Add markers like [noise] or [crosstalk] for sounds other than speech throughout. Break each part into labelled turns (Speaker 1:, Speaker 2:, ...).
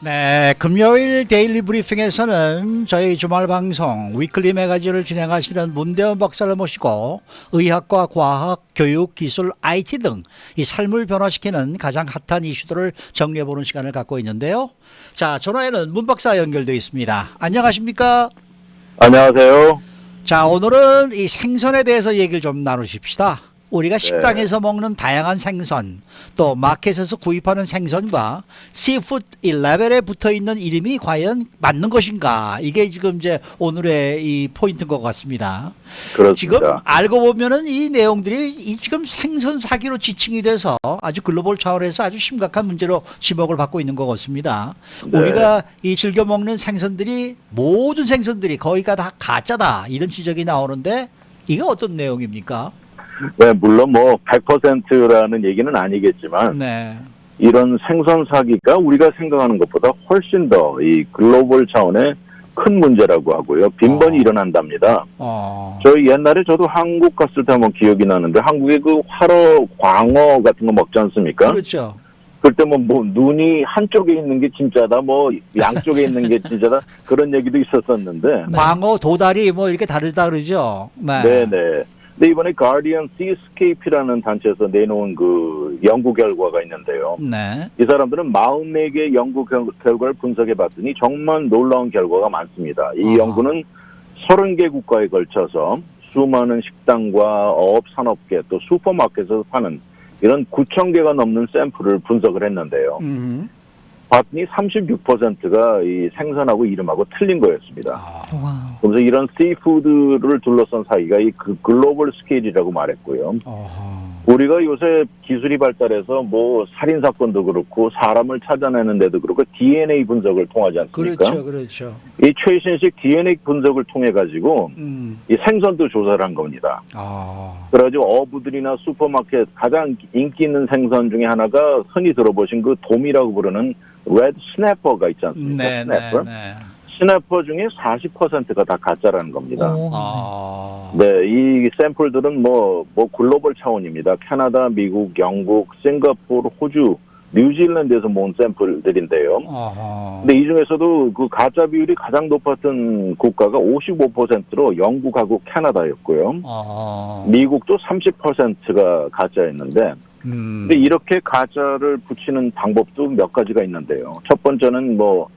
Speaker 1: 네, 금요일 데일리 브리핑에서는 저희 주말 방송 위클리 매거진을 진행하시는 문대원 박사를 모시고 의학과 과학, 교육, 기술, IT 등 이 삶을 변화시키는 가장 핫한 이슈들을 정리해 보는 시간을 갖고 있는데요. 자, 전화에는 문 박사 연결돼 있습니다. 안녕하십니까?
Speaker 2: 안녕하세요.
Speaker 1: 자, 오늘은 이 생선에 대해서 얘기를 좀 나누십시다. 우리가 식당에서 먹는 다양한 생선, 또 마켓에서 구입하는 생선과 시푸드 이 레벨에 붙어 있는 이름이 과연 맞는 것인가? 이게 지금 이제 오늘의 이 포인트인 것 같습니다. 지금
Speaker 2: 그렇습니다.
Speaker 1: 알고 보면은 이 내용들이 이 지금 생선 사기로 지칭이 돼서 아주 글로벌 차원에서 아주 심각한 문제로 지목을 받고 있는 것 같습니다.
Speaker 2: 네.
Speaker 1: 우리가 이 즐겨 먹는 생선들이 모든 생선들이 거의가 다 가짜다 이런 지적이 나오는데 이게 어떤 내용입니까?
Speaker 2: 네, 물론 뭐 100%라는 얘기는 아니겠지만
Speaker 1: 네.
Speaker 2: 이런 생선 사기가 우리가 생각하는 것보다 훨씬 더 이 글로벌 차원의 큰 문제라고 하고요. 빈번히
Speaker 1: 어.
Speaker 2: 일어난답니다.
Speaker 1: 어.
Speaker 2: 저희 옛날에 저도 한국 갔을 때 한번 기억이 나는데 한국에 그 활어 광어 같은 거 먹지 않습니까?
Speaker 1: 그렇죠.
Speaker 2: 그때 뭐, 뭐 눈이 한쪽에 있는 게 진짜다, 뭐 양쪽에 있는 게 진짜다 그런 얘기도 있었었는데 [laughs]
Speaker 1: 광어, 도다리 뭐 이렇게 다르다 그러죠. 네.
Speaker 2: 네네. 근데 이번에 가디언 시스케이프라는 단체에서 내놓은 그 연구 결과가 있는데요.
Speaker 1: 네.
Speaker 2: 이 사람들은 44개 연구 결- 결과를 분석해 봤더니 정말 놀라운 결과가 많습니다. 이
Speaker 1: 아하.
Speaker 2: 연구는 30개 국가에 걸쳐서 수많은 식당과 어업 산업계 또 슈퍼마켓에서 파는 이런 9천 개가 넘는 샘플을 분석을 했는데요.
Speaker 1: 음.
Speaker 2: 봤더니 36%가 이 생선하고 이름하고 틀린 거였습니다.
Speaker 1: 아.
Speaker 3: 와.
Speaker 2: 그래서 이런 시푸드를 둘러싼 사기가 이그 글로벌 스케일이라고 말했고요.
Speaker 1: 어허.
Speaker 2: 우리가 요새 기술이 발달해서 뭐 살인 사건도 그렇고 사람을 찾아내는데도 그렇고 DNA 분석을 통하지 않습니까?
Speaker 1: 그렇죠. 그렇죠.
Speaker 2: 이 최신식 DNA 분석을 통해 가지고
Speaker 1: 음.
Speaker 2: 이 생선도 조사를 한 겁니다.
Speaker 1: 아.
Speaker 2: 그래가지고 어부들이나 슈퍼마켓 가장 인기 있는 생선 중에 하나가 흔히 들어보신 그 돔이라고 부르는 레드 스냅퍼가 있지 않습니까?
Speaker 1: 네, 네,
Speaker 2: 스냅퍼.
Speaker 1: 네.
Speaker 2: 스냅퍼 중에 40%가 다 가짜라는 겁니다.
Speaker 3: 오.
Speaker 1: 아.
Speaker 2: 네, 이 샘플들은 뭐, 뭐 글로벌 차원입니다. 캐나다, 미국, 영국, 싱가포르, 호주, 뉴질랜드에서 모은 샘플들인데요.
Speaker 1: 어허.
Speaker 2: 근데 이 중에서도 그 가짜 비율이 가장 높았던 국가가 55%로 영국하고 캐나다였고요.
Speaker 1: 어허.
Speaker 2: 미국도 30%가 가짜였는데,
Speaker 1: 음.
Speaker 2: 근데 이렇게 가짜를 붙이는 방법도 몇 가지가 있는데요. 첫 번째는 뭐,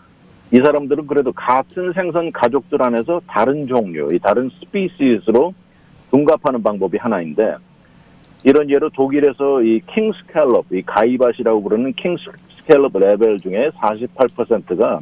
Speaker 2: 이 사람들은 그래도 같은 생선 가족들 안에서 다른 종류, 이 다른 스피시스로 둔갑하는 방법이 하나인데, 이런 예로 독일에서 이 킹스칼럽, 이 가이밭이라고 부르는 킹스칼럽 레벨 중에 48%가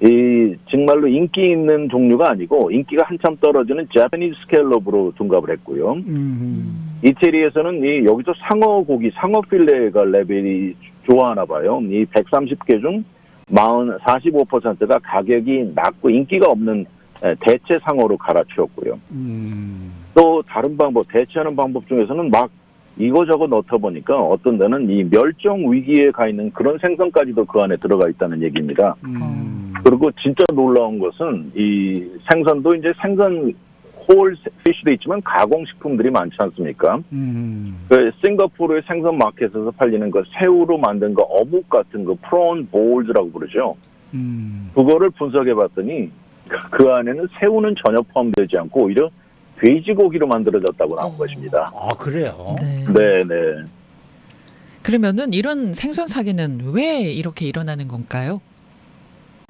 Speaker 2: 이 정말로 인기 있는 종류가 아니고 인기가 한참 떨어지는 제퍼니즈 스칼럽으로 둔갑을 했고요.
Speaker 1: 음.
Speaker 2: 이태리에서는 이 여기서 상어 고기, 상어 필레가 레벨이 좋아하나 봐요. 이 130개 중 40, 45%가 가격이 낮고 인기가 없는 에, 대체 상어로 갈아치웠고요.
Speaker 1: 음.
Speaker 2: 또 다른 방법, 대체하는 방법 중에서는 막 이거저거 넣다 보니까 어떤 데는 이 멸종 위기에 가 있는 그런 생선까지도 그 안에 들어가 있다는 얘기입니다.
Speaker 1: 음.
Speaker 2: 그리고 진짜 놀라운 것은 이 생선도 이제 생선 홀 피쉬도 있지만 가공식품들이 많지 않습니까?
Speaker 1: 음.
Speaker 2: 그 싱가포르의 생선 마켓에서 팔리는 그 새우로 만든 그 어묵 같은 그 프론 볼즈라고 부르죠.
Speaker 1: 음.
Speaker 2: 그거를 분석해 봤더니 그 안에는 새우는 전혀 포함되지 않고 오히려 돼지고기로 만들어졌다고 나온
Speaker 3: 어.
Speaker 2: 것입니다.
Speaker 1: 아, 그래요?
Speaker 3: 네.
Speaker 2: 네, 네.
Speaker 3: 그러면은 이런 생선 사기는 왜 이렇게 일어나는 건가요?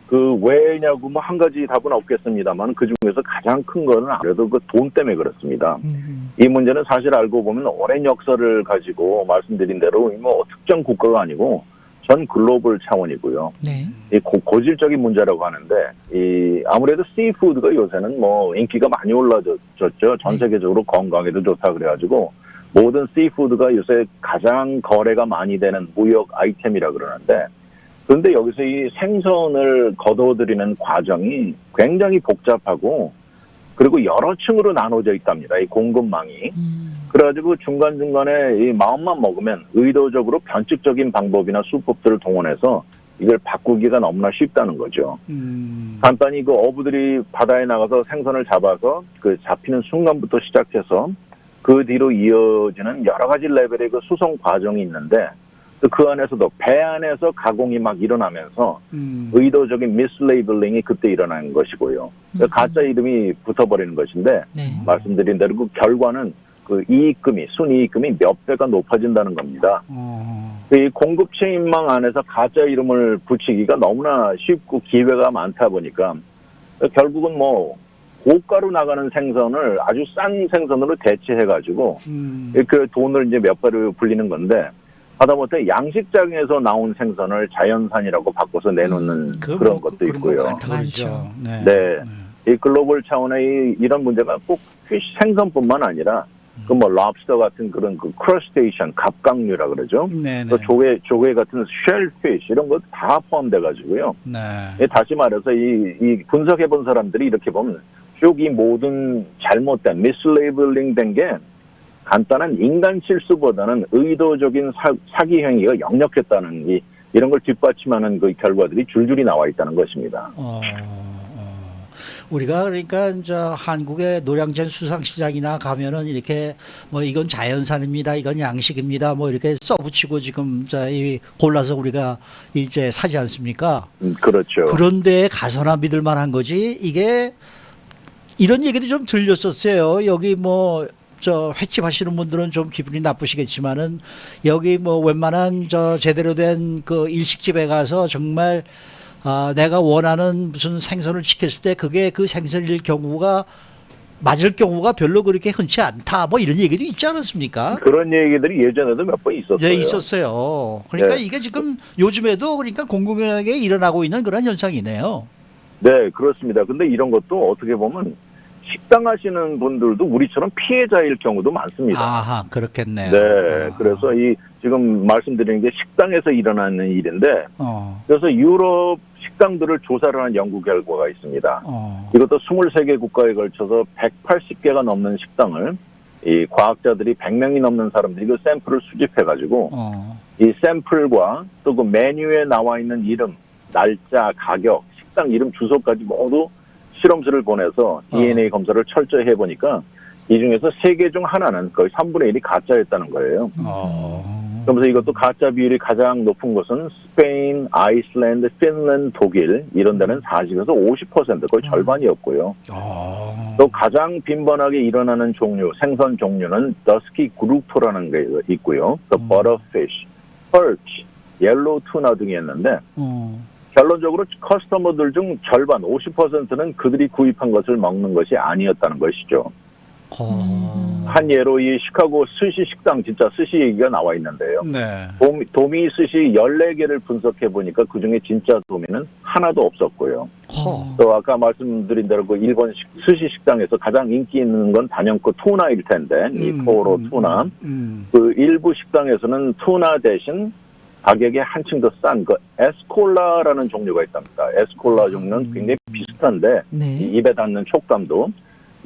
Speaker 2: 그 왜냐고 뭐 한 가지 답은 없겠습니다만 그 중에서 가장 큰 거는 아무래도 그 돈 때문에 그렇습니다.
Speaker 3: 음.
Speaker 2: 이 문제는 사실 알고 보면 오랜 역사를 가지고 말씀드린 대로 뭐 특정 국가가 아니고 전 글로벌 차원이고요.
Speaker 3: 네.
Speaker 2: 이 고, 고질적인 문제라고 하는데 이 아무래도 씨푸드가 요새는 뭐 인기가 많이 올라졌죠. 전
Speaker 3: 네.
Speaker 2: 세계적으로 건강에도 좋다 그래가지고 모든 씨푸드가 요새 가장 거래가 많이 되는 무역 아이템이라 그러는데 그런데 여기서 이 생선을 거둬들이는 과정이 굉장히 복잡하고 그리고 여러 층으로 나눠져 있답니다. 이 공급망이.
Speaker 3: 음.
Speaker 2: 그래가지고 중간중간에 이 마음만 먹으면 의도적으로 변칙적인 방법이나 수법들을 동원해서 이걸 바꾸기가 너무나 쉽다는 거죠.
Speaker 1: 음.
Speaker 2: 간단히 그 어부들이 바다에 나가서 생선을 잡아서 그 잡히는 순간부터 시작해서 그 뒤로 이어지는 여러 가지 레벨의 그 수송 과정이 있는데 또 그 안에서도 배 안에서 가공이 막 일어나면서
Speaker 1: 음.
Speaker 2: 의도적인 미스레이블링이 그때 일어나는 것이고요. 그
Speaker 3: 음.
Speaker 2: 가짜 이름이 붙어버리는 것인데
Speaker 3: 네.
Speaker 2: 말씀드린 대로 그 결과는 그 이익금이 순이익금이 몇 배가 높아진다는 겁니다.
Speaker 1: 어.
Speaker 2: 이 공급 체인망 안에서 가짜 이름을 붙이기가 너무나 쉽고 기회가 많다 보니까 결국은 뭐 고가로 나가는 생선을 아주 싼 생선으로 대체해가지고
Speaker 1: 음.
Speaker 2: 그 돈을 이제 몇 배로 불리는 건데 하다못해 양식장에서 나온 생선을 자연산이라고 바꿔서 내놓는
Speaker 3: 음,
Speaker 1: 그
Speaker 2: 그런
Speaker 1: 뭐
Speaker 2: 것도
Speaker 1: 그런 거
Speaker 2: 있고요.
Speaker 1: 많다 그러죠.
Speaker 3: 많죠.
Speaker 1: 네.
Speaker 2: 네. 이 글로벌 차원의 이- 이런 문제가 꼭 피쉬 생선뿐만 아니라 그 뭐 랍스터 같은 그런 그 크러스테이션 갑각류라 그러죠.
Speaker 1: 네. 네.
Speaker 2: 그 조개 조개 같은 쉘피쉬 이런 것 다 포함돼 가지고요.
Speaker 1: 네.
Speaker 2: 예, 다시 말해서 이, 이 분석해 본 사람들이 이렇게 보면 쭉 이 모든 잘못된 미스레이블링 된 게 간단한 인간 실수보다는 의도적인 사, 기 행위가 역력했다는 이 이런 걸 뒷받침하는 그 결과들이 줄줄이 나와 있다는 것입니다.
Speaker 1: 어, 어. 우리가 그러니까 이제 한국의 노량진 수상시장이나 가면은 이렇게 뭐 이건 자연산입니다, 이건 양식입니다, 뭐 이렇게 써붙이고 지금 저이 골라서 우리가 이제 사지 않습니까?
Speaker 2: 음, 그렇죠.
Speaker 1: 그런데 가서나 믿을 만한 거지 이게 이런 얘기도 좀 들렸었어요. 여기 뭐 저 횟집 하시는 분들은 좀 기분이 나쁘시겠지만은 여기 뭐 웬만한 저 제대로 된 그 일식집에 가서 정말 아 내가 원하는 무슨 생선을 시켰을 때 그게 그 생선일 경우가 맞을 경우가 별로 그렇게 흔치 않다. 뭐 이런 얘기도 있지 않았습니까?
Speaker 2: 그런 얘기들이 예전에도 몇 번 있었어요.
Speaker 1: 네, 있었어요. 그러니까
Speaker 2: 네.
Speaker 1: 이게 지금 요즘에도 그러니까 공공연하게 일어나고 있는 그런 현상이네요.
Speaker 2: 네, 그렇습니다. 근데 이런 것도 어떻게 보면 식당 하시는 분들도 우리처럼 피해자일 경우도 많습니다.
Speaker 1: 아하, 그렇겠네요.
Speaker 2: 네,
Speaker 1: 아.
Speaker 2: 그래서 이 지금 말씀드리는 게 식당에서 일어나는 일인데
Speaker 1: 어,
Speaker 2: 그래서 유럽 식당들을 조사를 한 연구 결과가 있습니다.
Speaker 1: 어,
Speaker 2: 이것도 23개 국가에 걸쳐서 180개가 넘는 식당을 이 과학자들이 100명이 넘는 사람들이 그 샘플을 수집해 가지고
Speaker 1: 어,
Speaker 2: 이 샘플과 또 그 메뉴에 나와 있는 이름, 날짜, 가격, 식당 이름, 주소까지 모두 실험실을 보내서 DNA 검사를 철저히 해보니까 이 중에서 세 개 중 하나는 거의 3분의 1이 가짜였다는 거예요.
Speaker 1: 어.
Speaker 2: 그러면서 이것도 가짜 비율이 가장 높은 곳은 스페인, 아이슬란드, 핀란드, 독일 이런 데는 40에서 50% 거의 절반이었고요.
Speaker 1: 어.
Speaker 2: 또 가장 빈번하게 일어나는 종류, 생선 종류는 더스키 그루토라는 게 있고요. 또
Speaker 1: 음.
Speaker 2: 버터피쉬, 펄치, 옐로우 투나 등이었는데
Speaker 1: 어.
Speaker 2: 결론적으로 커스터머들 중 절반 50%는 그들이 구입한 것을 먹는 것이 아니었다는 것이죠.
Speaker 1: 어.
Speaker 2: 한 예로 이 시카고 스시 식당 진짜 스시 얘기가 나와 있는데요.
Speaker 1: 네.
Speaker 2: 도미, 도미 스시 14개를 분석해 보니까 그중에 진짜 도미는 하나도 없었고요.
Speaker 1: 허.
Speaker 2: 또 아까 말씀드린 대로 그 일본 식- 스시 식당에서 가장 인기 있는 건 단연 그 투나일 텐데 이
Speaker 1: 음,
Speaker 2: 토로
Speaker 1: 음,
Speaker 2: 투나
Speaker 1: 음.
Speaker 2: 그 일부 식당에서는 투나 대신 가격이 한층 더 싼 그 에스콜라라는 종류가 있답니다. 에스콜라 종류는
Speaker 1: 음.
Speaker 2: 굉장히 비슷한데 이
Speaker 3: 네.
Speaker 2: 입에 닿는 촉감도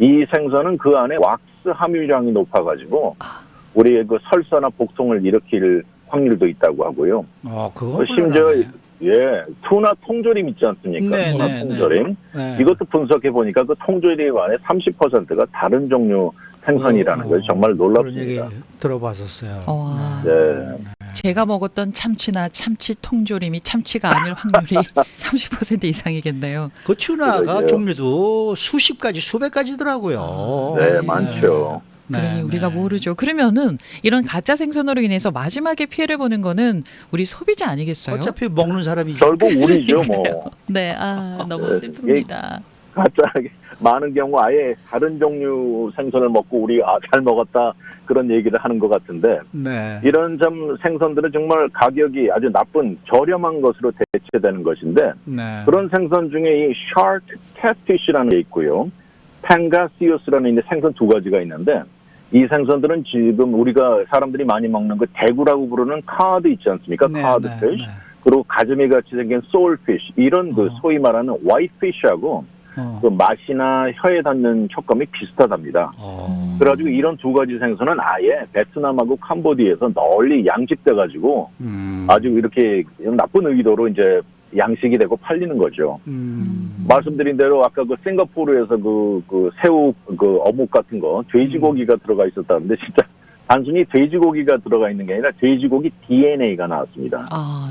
Speaker 2: 이 생선은 그 안에 왁스 함유량이 높아가지고
Speaker 3: 아.
Speaker 2: 우리의 그 설사나 복통을 일으킬 확률도 있다고 하고요.
Speaker 1: 어, 그거
Speaker 2: 그 심지어. 예, 투나 통조림 있지 않습니까?
Speaker 1: 네,
Speaker 2: 투나
Speaker 1: 네,
Speaker 2: 통조림.
Speaker 1: 네.
Speaker 2: 이것도 분석해 보니까 그 통조림 안에 30%가 다른 종류 생선이라는
Speaker 1: 어,
Speaker 2: 것이 정말 놀랍습니다.
Speaker 1: 들어봤었어요.
Speaker 3: 와.
Speaker 2: 네.
Speaker 3: 제가 먹었던 참치나 참치 통조림이 참치가 아닐 확률이 [laughs] 30% 이상이겠네요.
Speaker 1: 그 튜나가
Speaker 2: 그러게요.
Speaker 1: 종류도 수십 가지, 수백 가지더라고요.
Speaker 2: 네, 많죠.
Speaker 1: 네,
Speaker 3: 그러니 우리가
Speaker 1: 네.
Speaker 3: 모르죠. 그러면은 이런 가짜 생선으로 인해서 마지막에 피해를 보는 거는 우리 소비자 아니겠어요?
Speaker 1: 어차피 먹는 사람이죠.
Speaker 2: 결국 [laughs] 우리죠, 뭐.
Speaker 3: 네, 아 너무
Speaker 2: 네,
Speaker 3: 슬픕니다.
Speaker 2: 갑자기 많은 경우 아예 다른 종류 생선을 먹고 우리 아, 잘 먹었다 그런 얘기를 하는 것 같은데
Speaker 1: 네.
Speaker 2: 이런 점 생선들은 정말 가격이 아주 나쁜 저렴한 것으로 대체되는 것인데
Speaker 1: 네.
Speaker 2: 그런 생선 중에 이 shark catfish라는 게 있고요. 팽가시오스라는 이제 생선 두 가지가 있는데 이 생선들은 지금 우리가 사람들이 많이 먹는 그 대구라고 부르는 카드 있지 않습니까?
Speaker 1: 네,
Speaker 2: 카드
Speaker 1: 네,
Speaker 2: 피쉬.
Speaker 1: 네.
Speaker 2: 그리고 가재미 같이 생긴 소울피쉬 이런 그
Speaker 1: 어.
Speaker 2: 소위 말하는 화이트피쉬하고
Speaker 1: 어.
Speaker 2: 그 맛이나 혀에 닿는 촉감이 비슷하답니다.
Speaker 1: 어.
Speaker 2: 그래가지고 이런 두 가지 생선은 아예 베트남하고 캄보디에서 널리 양식돼 가지고
Speaker 1: 음.
Speaker 2: 아주 이렇게 나쁜 의도로 이제 양식이 되고 팔리는 거죠.
Speaker 1: 음.
Speaker 2: 말씀드린 대로 아까 그 싱가포르에서 그, 그 새우 그 어묵 같은 거 돼지고기가 들어가 있었다는데 진짜 단순히 돼지고기가 들어가 있는 게 아니라 돼지고기 DNA가 나왔습니다.
Speaker 3: 아,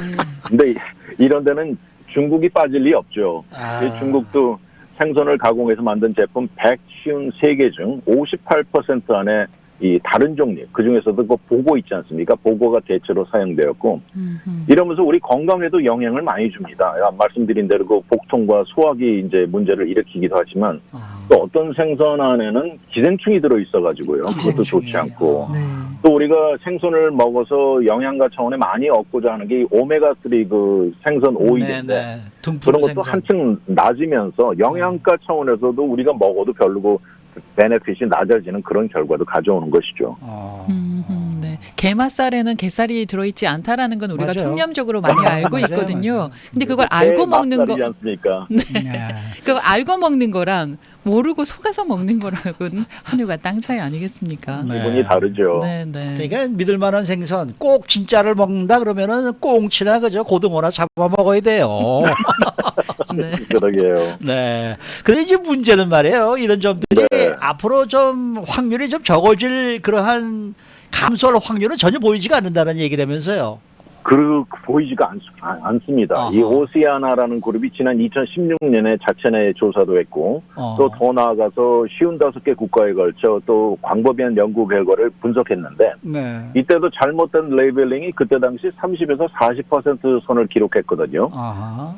Speaker 3: 네.
Speaker 2: 근데 이- 이런 데는 중국이 빠질 리 없죠.
Speaker 1: 아.
Speaker 2: 그 중국도 생선을 가공해서 만든 제품 153개 중 58% 안에 이 다른 종류, 그 중에서도 그 보고 있지 않습니까? 보고가 대체로 사용되었고,
Speaker 3: 음흠.
Speaker 2: 이러면서 우리 건강에도 영향을 많이 줍니다. 야, 말씀드린 대로 그 복통과 소화기 이제 문제를 일으키기도 하지만,
Speaker 1: 아.
Speaker 2: 또 어떤 생선 안에는 기생충이 들어 있어 가지고요. 그것도
Speaker 1: 기생충이.
Speaker 2: 좋지 않고.
Speaker 3: 네.
Speaker 2: 또 우리가 생선을 먹어서 영양가 차원에 많이 얻고자 하는 게 오메가3 그 생선 오일인데,
Speaker 1: 네네. 등푸른
Speaker 2: 그런 것도
Speaker 1: 생선.
Speaker 2: 한층 낮으면서 영양가 차원에서도 우리가 먹어도 별로고 베네핏이 낮아지는 그런 결과도 가져오는 것이죠.
Speaker 1: 어.
Speaker 3: 음흠, 네. 게맛살에는 게살이 들어있지 않다라는 건 우리가
Speaker 1: 맞아요.
Speaker 3: 통념적으로 많이 알고
Speaker 1: 맞아요,
Speaker 3: 있거든요.
Speaker 1: 맞아요.
Speaker 3: 근데 그걸 알고 먹는 거,
Speaker 2: 않습니까?
Speaker 1: 네.
Speaker 3: 그거 알고 먹는 거랑 모르고 속아서 먹는 거랑은 한류가 땅 차이 아니겠습니까?
Speaker 1: 네.
Speaker 2: 기분이 다르죠.
Speaker 3: 네, 네.
Speaker 1: 그러니까 믿을 만한 생선 꼭 진짜를 먹는다 그러면은 꽁치나 그죠 고등어나 잡아 먹어야 돼요. [laughs]
Speaker 3: 네.
Speaker 2: 그러게요.
Speaker 1: 네. 근데 이제 문제는 말이에요. 이런 점들이
Speaker 2: 네.
Speaker 1: 앞으로 좀 확률이 좀 적어질 그러한 감소할 확률은 전혀 보이지가 않는다는 얘기라면서요.
Speaker 2: 그 보이지가 않, 않, 습니다
Speaker 1: 아하.
Speaker 2: 이 오시아나라는 그룹이 지난 2016년에 자체 내 조사도 했고
Speaker 1: 어.
Speaker 2: 또더 나아가서 쉬운 다섯 개 국가에 걸쳐 또 광범위한 연구 결과를 분석했는데
Speaker 1: 네.
Speaker 2: 이때도 잘못된 레이벨링이 그때 당시 30에서 40% 선을 기록했거든요.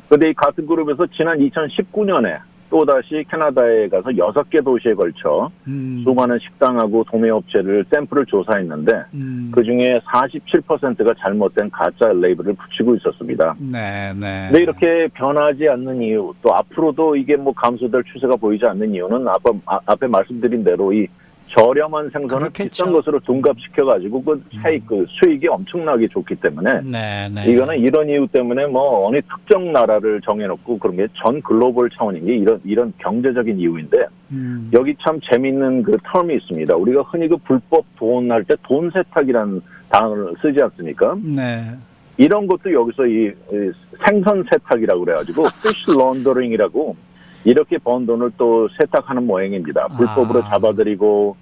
Speaker 2: 근데 이 같은 그룹에서 지난 2019년에 또다시 캐나다에 가서 여섯 개 도시에 걸쳐
Speaker 1: 음.
Speaker 2: 수많은 식당하고 도매업체를 샘플을 조사했는데
Speaker 1: 음.
Speaker 2: 그 중에 47%가 잘못된 가짜 레이블을 붙이고 있었습니다.
Speaker 1: 네, 네.
Speaker 2: 근데 이렇게 변하지 않는 이유, 또 앞으로도 이게 뭐 감소될 추세가 보이지 않는 이유는 앞에, 아- 앞에 말씀드린 대로 이 저렴한 생선을
Speaker 1: 그렇겠죠.
Speaker 2: 비싼 것으로 둔갑시켜 가지고 그 차익, 그 수익이 엄청나게 좋기 때문에
Speaker 1: 네, 네.
Speaker 2: 이거는 이런 이유 때문에 뭐 어느 특정 나라를 정해놓고 그런 게 전 글로벌 차원인 게 이런 이런 경제적인 이유인데
Speaker 1: 음.
Speaker 2: 여기 참 재밌는 그 텀이 있습니다. 우리가 흔히 그 불법 돈 할 때 돈 세탁이라는 단어를 쓰지 않습니까?
Speaker 1: 네.
Speaker 2: 이런 것도 여기서 이, 이 생선 세탁이라고 그래가지고 fish laundering이라고 이렇게 번 돈을 또 세탁하는 모양입니다. 불법으로
Speaker 1: 아.
Speaker 2: 잡아들이고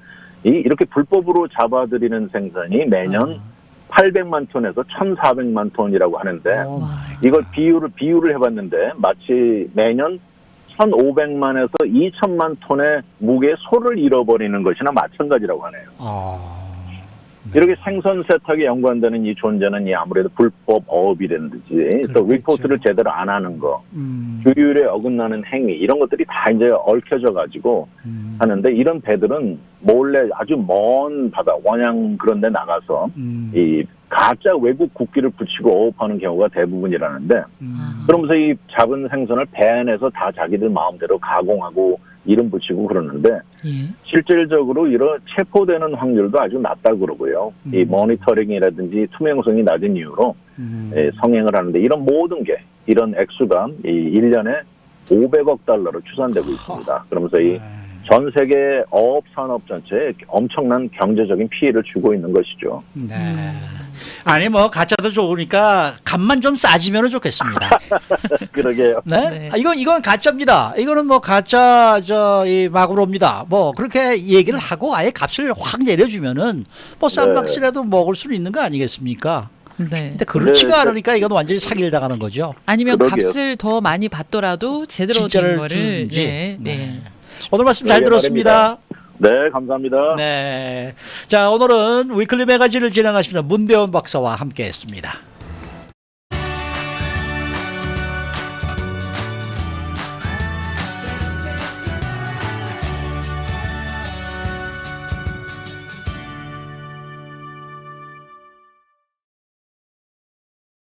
Speaker 2: 이 이렇게 불법으로 잡아들이는 생선이 매년 800만 톤에서 1,400만 톤이라고 하는데
Speaker 1: 어,
Speaker 3: 와,
Speaker 2: 이걸 비율을 비율을 해봤는데 마치 매년 1,500만에서 2천만 톤의 무게 소를 잃어버리는 것이나 마찬가지라고 하네요.
Speaker 1: 아.
Speaker 2: 이렇게 생선 세탁에 연관되는 이 존재는 이 아무래도 불법 어업이라든지 또. 리포트를 제대로 안 하는 거,
Speaker 1: 음.
Speaker 2: 규율에 어긋나는 행위 이런 것들이 다 이제 얽혀져 가지고
Speaker 1: 음.
Speaker 2: 하는데 이런 배들은 몰래 아주 먼 바다 원양 그런 데 나가서
Speaker 1: 음.
Speaker 2: 이 가짜 외국 국기를 붙이고 어업하는 경우가 대부분이라는데
Speaker 1: 음.
Speaker 2: 그러면서 이 잡은 생선을 배 안에서 다 자기들 마음대로 가공하고 이름 붙이고 그러는데
Speaker 3: 예.
Speaker 2: 실질적으로 이런 체포되는 확률도 아주 낮다 그러고요. 이
Speaker 1: 음.
Speaker 2: 모니터링이라든지 투명성이 낮은 이유로
Speaker 1: 음.
Speaker 2: 예, 성행을 하는데 이런 모든 게 이런 액수가 이 1년에 500억 달러로 추산되고 있습니다. 그러면서 이
Speaker 1: 네.
Speaker 2: 전 세계 어업 산업 전체에 엄청난 경제적인 피해를 주고 있는 것이죠.
Speaker 1: 네.
Speaker 3: 음.
Speaker 1: 아니 뭐 가짜도 좋으니까 값만 좀 싸지면 좋겠습니다. [laughs]
Speaker 2: 그러게요.
Speaker 1: 네?
Speaker 3: 네.
Speaker 1: 아, 이건 이건 가짜입니다. 이거는 뭐 가짜 저이 마구로입니다. 뭐 그렇게 얘기를 하고 아예 값을 확 내려주면은 뭐싼
Speaker 2: 네.
Speaker 1: 먹을 수는 있는 거 아니겠습니까?
Speaker 3: 네.
Speaker 1: 근데 그렇지가
Speaker 2: 네,
Speaker 1: 않으니까 이건 완전히 사기를 당하는 거죠.
Speaker 3: 아니면
Speaker 2: 그러게요.
Speaker 3: 값을 더 많이 받더라도 제대로
Speaker 1: 진짜를
Speaker 3: 된 거를
Speaker 1: 주든지.
Speaker 3: 예,
Speaker 1: 네.
Speaker 3: 네.
Speaker 1: 오늘 말씀 잘 들었습니다.
Speaker 2: 네, 감사합니다.
Speaker 1: 네. 자, 오늘은 위클리 매거진을 진행하시는 문대원 박사와 함께 했습니다.